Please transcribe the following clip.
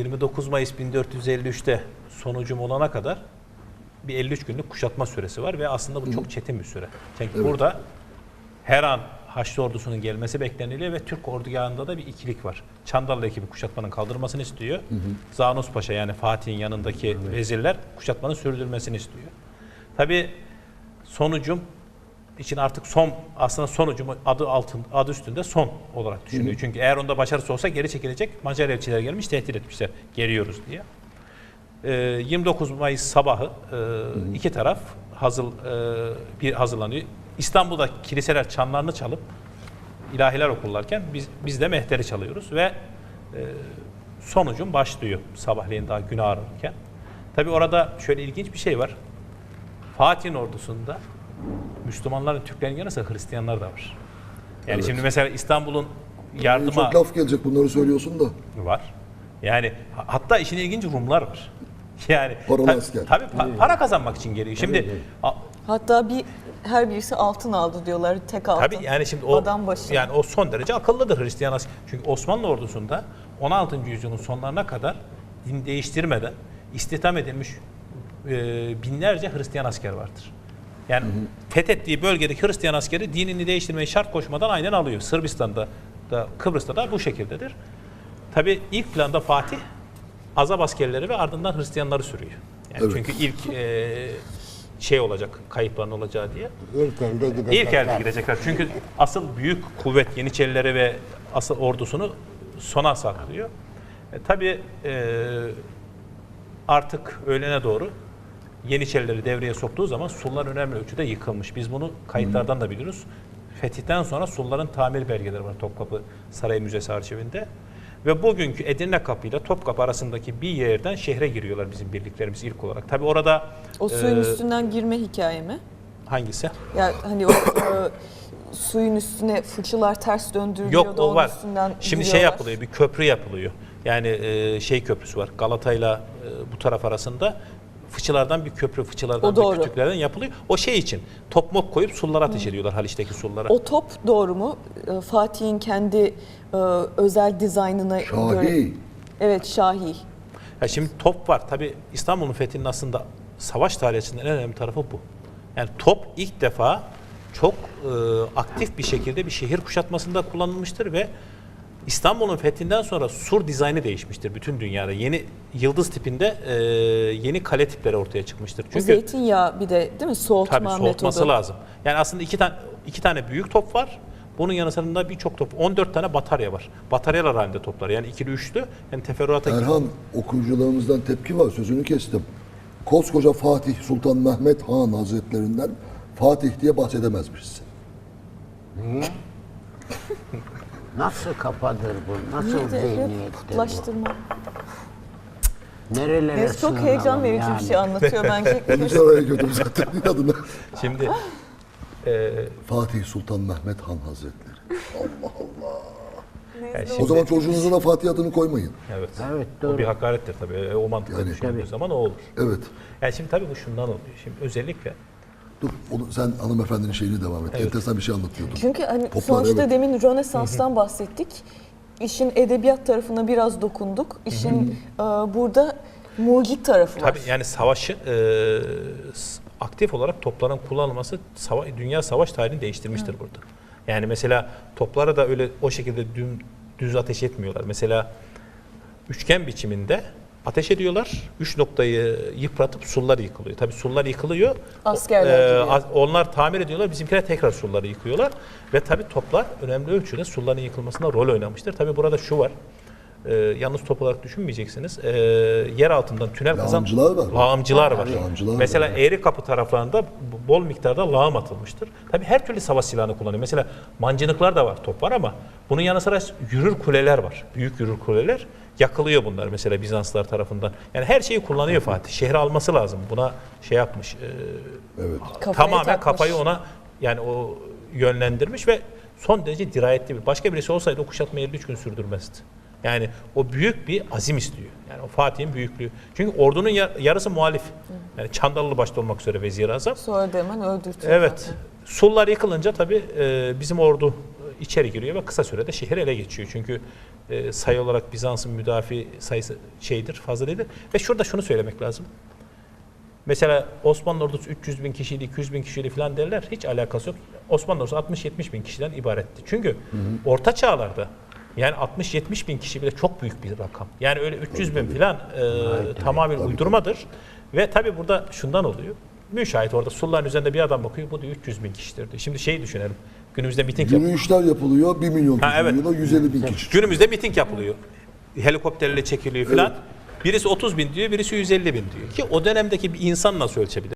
29 Mayıs 1453'te sonucum olana kadar bir 53 günlük kuşatma süresi var ve aslında bu çok çetin bir süre. Çünkü burada her an Haçlı ordusunun gelmesi bekleniliyor ve Türk ordugahında da bir ikilik var. Çandarlı ekibi kuşatmanın kaldırmasını istiyor. Zanus Paşa yani Fatih'in yanındaki vezirler kuşatmanın sürdürülmesini istiyor. Tabii sonucum için artık son aslında sonucum adı altın adı üstünde son olarak düşünüyor. Çünkü eğer onda başarısı olsa geri çekilecek. Macar elçiler gelmiş tehdit etmişler. Geliyoruz diye. Ee, 29 Mayıs sabahı e, iki taraf hazır e, bir hazırlanıyor. İstanbul'da kiliseler çanlarını çalıp ilahiler okurlarken biz biz de mehteri çalıyoruz ve e, sonucum başlıyor sabahleyin daha gün ağrırken. Tabii orada şöyle ilginç bir şey var. Fatih'in ordusunda Müslümanların Türklerin yanı sıra Hristiyanlar da var. Yani Evet. şimdi mesela İstanbul'un yardıma Çok laf gelecek bunları söylüyorsun da. var. Yani ha- hatta işin ilginci Rumlar var. Yani Paralı ta- asker. Tabii pa- para kazanmak için geliyor. Şimdi a- Hatta bir her birisi altın aldı diyorlar. Tek altın. tabii yani şimdi o Adam başı. yani o son derece akıllıdır Hristiyan asker. Çünkü Osmanlı ordusunda 16. yüzyılın sonlarına kadar din değiştirmeden istihdam edilmiş e, binlerce Hristiyan asker vardır. Yani fethettiği bölgedeki Hristiyan askeri dinini değiştirmeyi şart koşmadan aynen alıyor. Sırbistan'da da Kıbrıs'ta da bu şekildedir. Tabii ilk planda Fatih Azap askerleri ve ardından Hristiyanları sürüyor. Yani Evet. Çünkü ilk e, şey olacak, kayıpların olacağı diye. İlk elde gidecekler. İlk elde gidecekler. Çünkü asıl büyük kuvvet Yeniçerileri ve asıl ordusunu sona saklıyor. E, tabii e, artık öğlene doğru Yeniçerileri devreye soktuğu zaman Sullar önemli ölçüde yıkılmış. Biz bunu kayıtlardan da biliyoruz. Fetihten sonra Sulların tamir belgeleri var Topkapı Saray Müzesi arşivinde. Ve bugünkü Edirne Kapı ile Topkapı arasındaki bir yerden şehre giriyorlar bizim birliklerimiz ilk olarak. Tabii orada o suyun e, üstünden girme hikaye mi? hangisi? Yani hani o e, suyun üstüne fırçalar ters döndürülüyor Yok da o var. üstünden Şimdi şey gidiyorlar. yapılıyor, bir köprü yapılıyor. Yani e, şey köprüsü var. Galata'yla e, bu taraf arasında fıçılardan bir köprü, fıçılardan bir kütüklerden yapılıyor. O şey için top mok koyup sullara ateş ediyorlar Haliç'teki sullara. O top doğru mu? E, Fatih'in kendi e, özel dizaynına göre. Şahi. Evet Şahi. Ya şimdi top var. Tabi İstanbul'un fethinin aslında savaş tarihçesinin en önemli tarafı bu. Yani top ilk defa çok e, aktif bir şekilde bir şehir kuşatmasında kullanılmıştır ve İstanbul'un fethinden sonra sur dizaynı değişmiştir bütün dünyada. Yeni yıldız tipinde e, yeni kale tipleri ortaya çıkmıştır. Çünkü Zeytinyağı bir de değil mi? Soğutma tabii soğutması metodu. lazım. Yani aslında iki tane iki tane büyük top var. Bunun yanı sırasında birçok top. 14 tane batarya var. Bataryalar halinde toplar. Yani ikili üçlü. Yani teferruata Erhan okuyucularımızdan tepki var sözünü kestim. Koskoca Fatih Sultan Mehmet Han Hazretlerinden Fatih diye bahsedemezmişsin. Nasıl kafadır bu? Nasıl Bir de zihniyettir bu? Nerelere Biz çok heyecan verici bir yani? şey anlatıyor bence. Biz araya gördüm zaten adına. Şimdi e, Fatih Sultan Mehmet Han Hazretleri. yani O şimdi- zaman çocuğunuza da Fatih adını koymayın. evet. Evet O doğru. bir hakarettir tabii. E, O mantıkla Yani- düşündüğü Tabii. zaman o olur. Evet. Yani şimdi tabii bu şundan oluyor. Şimdi özellikle Dur onu, sen hanımefendinin şeyini devam et. Enteresan bir şey anlatıyordun. Çünkü hani Toplar, sonuçta evet. demin Rönesans'tan bahsettik. İşin edebiyat tarafına biraz dokunduk. İşin e, burada mucit tarafı var. tabii yani savaşı e, aktif olarak topların kullanılması sava dünya savaş tarihini değiştirmiştir burada. Yani mesela toplara da öyle o şekilde düm, düz ateş etmiyorlar. Mesela üçgen biçiminde ateş ediyorlar. Üç noktayı yıpratıp sullar yıkılıyor. Tabii sullar yıkılıyor. Askerler az- onlar tamir ediyorlar. Bizimkiler tekrar sulları yıkıyorlar. Ve tabii toplar önemli ölçüde sulların yıkılmasında rol oynamıştır. Tabii burada şu var. Ee, yalnız top olarak düşünmeyeceksiniz. Ee, yer altından tünel kazan... Lağımcılar var. Lağımcılar var. Lağımcılar Mesela var. Eğri Kapı taraflarında bol miktarda lağım atılmıştır. Tabii her türlü savaş silahını kullanıyor. Mesela mancınıklar da var, top var ama bunun yanı sıra yürür kuleler var. Büyük yürür kuleler. Yakılıyor bunlar mesela Bizanslar tarafından. Yani her şeyi kullanıyor Fatih. Şehri alması lazım. Buna şey yapmış. e, Evet. Tamamen takmış. kafayı ona yani o yönlendirmiş ve son derece dirayetli bir. Başka birisi olsaydı o kuşatmayı 53 gün sürdürmezdi. Yani o büyük bir azim istiyor. Yani o Fatih'in büyüklüğü. Çünkü ordunun ya- yarısı muhalif. Yani Çandarlı başta olmak üzere Vezir Azam. Sonra hemen öldürtüyor. Evet. zaten. Sullar yıkılınca tabii e, bizim ordu içeri giriyor ve kısa sürede şehir ele geçiyor. Çünkü e, sayı olarak Bizans'ın müdafi sayısı şeydir, fazla değildir. Ve şurada şunu söylemek lazım. Mesela Osmanlı ordusu 300 bin kişiydi, 200 bin kişiydi falan derler. Hiç alakası yok. Osmanlı ordusu 60-70 bin kişiden ibaretti. Çünkü orta çağlarda yani 60-70 bin kişi bile çok büyük bir rakam. Yani öyle 300 bin falan e, tamamen uydurmadır. Ve tabii burada şundan oluyor. Müşahit orada sulların üzerinde bir adam bakıyor. Bu diyor 300 bin kişidir diyor. Şimdi şeyi düşünelim. Günümüzde miting yap- Yürüyüşler yapılıyor. 1 milyon Ha, evet. yürüyor, 150 bin kişi. Günümüzde miting yapılıyor. Helikopterle çekiliyor falan. Birisi 30 bin diyor, birisi 150 bin diyor. Ki o dönemdeki bir insan nasıl ölçebilir?